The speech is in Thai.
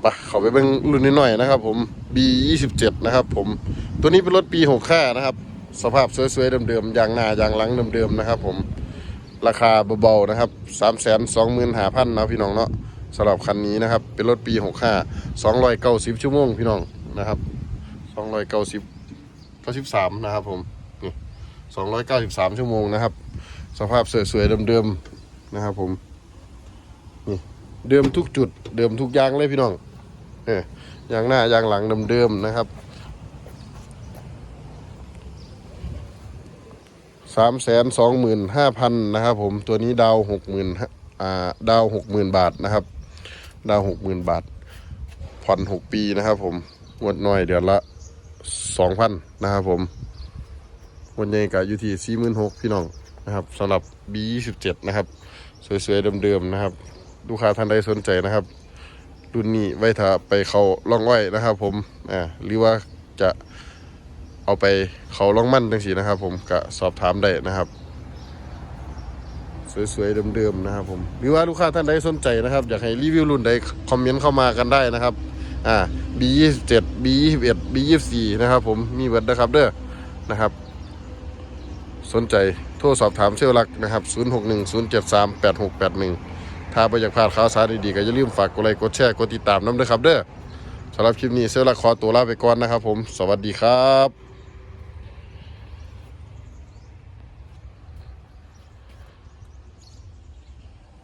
ไปเขาไปเบิ่งรุ่นนิดหน่อยนะครับ ผม B 2 7 นะครับ ผมตัวนี้เป็นรถปี65นะครับ สภาพสวยๆเดิมๆยางหน้ายางหลังเดิมๆนะครับ ผมราคาเบาๆนะครับ3 2 5 0 0 0นะพี่น้องเนาะสำหรับคันนี้นะครับ เป็นรถปี 65 290 ชั่วโมงพี่น้องนะครับ290 93นะครับ ผมนี่293 ชั่วโมงนะครับ สภาพสวยๆเดิมๆนะครับ ผมนี่เดิมทุกจุด เดิมทุกอย่างเลยพี่น้อง เออย่างหน้าอย่างหลังเดิมๆนะครับสามแสนสองหมื่นห้าพันนะครับ ผมตัวนี้ดาวหกหมื่นอ่าดาวหกหมื่นบาทนะครับ ดาวหกหมื่นบาท ผ่อนหกปีนะครับ ผมงวดน้อยเดือนละสองพันนะครับ ผมวันใหญ่กับยูทีสี่หมื่นหกพี่น้องนะครับสำหรับ B 2 7 นะครับ สวยๆเดิมๆนะครับ ลูกค้าท่านใดสนใจนะครับ รุ่นนี้ไว้ถ้าไปเขาล่องไว้นะครับ ผมอ่าหรือว่าจะเอาไปเขาล่องมั่นจังสีนะครับ ผมก็สอบถามได้นะครับสวยๆเดิมๆนะครับผมหรือว่าลูกค้าท่านใดสนใจนะครับ อยากให้รีวิวรุ่นใดคอมเมนต์เข้ามากันได้นะครับอ่า B 2 7 B 2 1 B 2 4 นะครับ ผมมีเบิดนะครับเด้อนะครับ สนใจโทรสอบถามเซลลักนะครับ 0610738681 ถ้าไม่อยากพลาดข่าวสารดีๆก็อย่าลืมฝากกดไลค์กดแชร์กดติดตามน้ำด้วยครับเด้อสำหรับคลิปนี้เซลลลักขอตัวลาไปก่อนนะครับผม สวัสดีครับ